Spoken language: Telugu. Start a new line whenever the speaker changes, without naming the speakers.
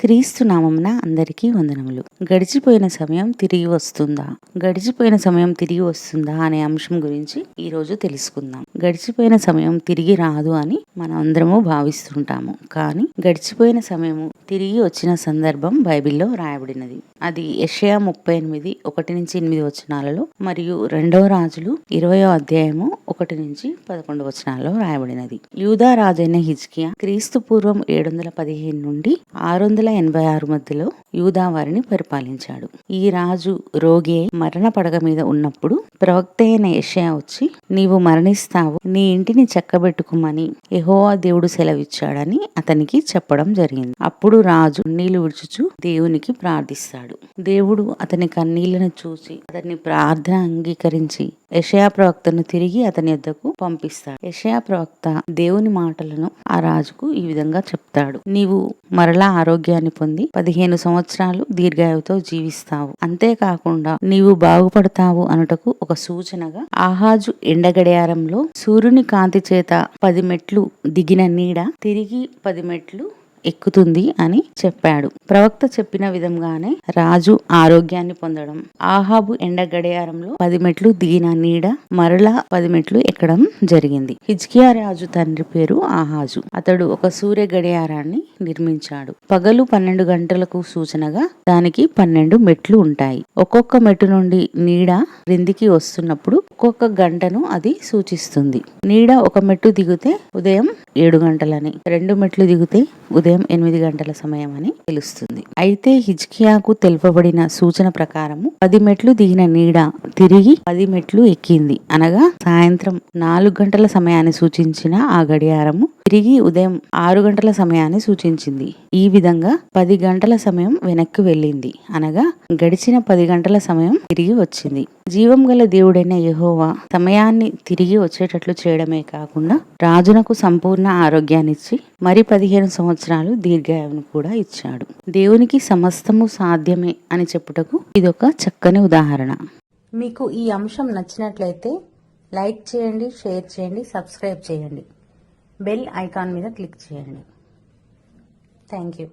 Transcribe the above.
క్రీస్తు నామమున అందరికీ వందనములు. గడిచిపోయిన సమయం తిరిగి వస్తుందా? గడిచిపోయిన సమయం తిరిగి వస్తుందా అనే అంశం గురించి ఈ రోజు తెలుసుకుందాం. గడిచిపోయిన సమయం తిరిగి రాదు అని మనం అందరము భావిస్తుంటాము. కానీ గడిచిపోయిన సమయము తిరిగి వచ్చిన సందర్భం బైబిల్లో రాయబడినది. అది ఎషయా ముప్పై ఎనిమిది ఒకటి నుంచి ఎనిమిది వచనాలలో మరియు రెండవ రాజులు ఇరవయో అధ్యాయము ఒకటి నుంచి పదకొండు వచనాలలో రాయబడినది. యూదా రాజైన హిజ్కియా క్రీస్తు పూర్వం ఏడు వందల పదిహేను నుండి ఆరు వందల ఎనభై ఆరు మధ్యలో యూదా వారిని పరిపాలించాడు. ఈ రాజు రోగి మరణ పడగ మీద ఉన్నప్పుడు ప్రవక్త అయిన యెషయా వచ్చి నీవు మరణిస్తావు నీ ఇంటిని చక్కబెట్టుకోమని ఎహోవా దేవుడు సెలవిచ్చాడని అతనికి చెప్పడం జరిగింది. అప్పుడు రాజు నీళ్ళు విడుచుచు దేవునికి ప్రార్థిస్తాడు. దేవుడు అతని కన్నీళ్ళను చూసి అతని ప్రార్థన అంగీకరించి యషయా ప్రవక్తను తిరిగి అతని యొద్దకు పంపిస్తాడు. యషయా ప్రవక్త దేవుని మాటలను ఆ రాజుకు ఈ విధంగా చెప్తాడు. నీవు మరలా ఆరోగ్యాన్ని పొంది పదిహేను సంవత్సరాలు దీర్ఘాయువుతో జీవిస్తావు. అంతేకాకుండా నీవు బాగుపడతావు అనుటకు ఒక సూచనగా ఆహాజు ఎండగడియారంలో సూర్యుని కాంతి చేత పది మెట్లు దిగిన నీడ తిరిగి పది మెట్లు ఎక్కుతుంది అని చెప్పాడు. ప్రవక్త చెప్పిన విధంగానే రాజు ఆరోగ్యాన్ని పొందడం ఆహాబు ఎండ గడియారంలో పది మెట్లు దిగిన నీడ మరలా పది మెట్లు ఎక్కడం జరిగింది. హిజ్కియా రాజు తండ్రి పేరు ఆహాజు. అతడు ఒక సూర్య గడియారాన్ని నిర్మించాడు. పగలు పన్నెండు గంటలకు సూచనగా దానికి పన్నెండు మెట్లు ఉంటాయి. ఒక్కొక్క మెట్టు నుండి నీడ క్రిందికి వస్తున్నప్పుడు ఒక్కొక్క గంటను అది సూచిస్తుంది. నీడ ఒక మెట్టు దిగితే ఉదయం ఏడు గంటలని రెండు మెట్లు దిగితే ఉదయం ఎనిమిది గంటల సమయం అని తెలుస్తుంది. అయితే హిజ్కియాకు తెలుపబడిన సూచన ప్రకారము పది మెట్లు దిగిన నీడ తిరిగి పది మెట్లు ఎక్కింది. అనగా సాయంత్రం నాలుగు గంటల సమయాన్ని సూచించిన ఆ గడియారము తిరిగి ఉదయం ఆరు గంటల సమయాన్ని సూచించింది. ఈ విధంగా పది గంటల సమయం వెనక్కి వెళ్ళింది. అనగా గడిచిన పది గంటల సమయం తిరిగి వచ్చింది. జీవం గల దేవుడైన యహోవా సమయాన్ని తిరిగి వచ్చేటట్లు చేయడమే కాకుండా రాజునకు సంపూర్ణ ఆరోగ్యాన్నిచ్చి మరి పదిహేను సంవత్సరాలు దీర్ఘాయువును కూడా ఇచ్చాడు. దేవునికి సమస్తము సాధ్యమే అని చెప్పుటకు ఇదొక చక్కని ఉదాహరణ. మీకు ఈ అంశం నచ్చినట్లయితే లైక్ చేయండి షేర్ చేయండి సబ్స్క్రైబ్ చేయండి. బెల్ ఐకాన్ మీద క్లిక్ చేయండి. Thank you.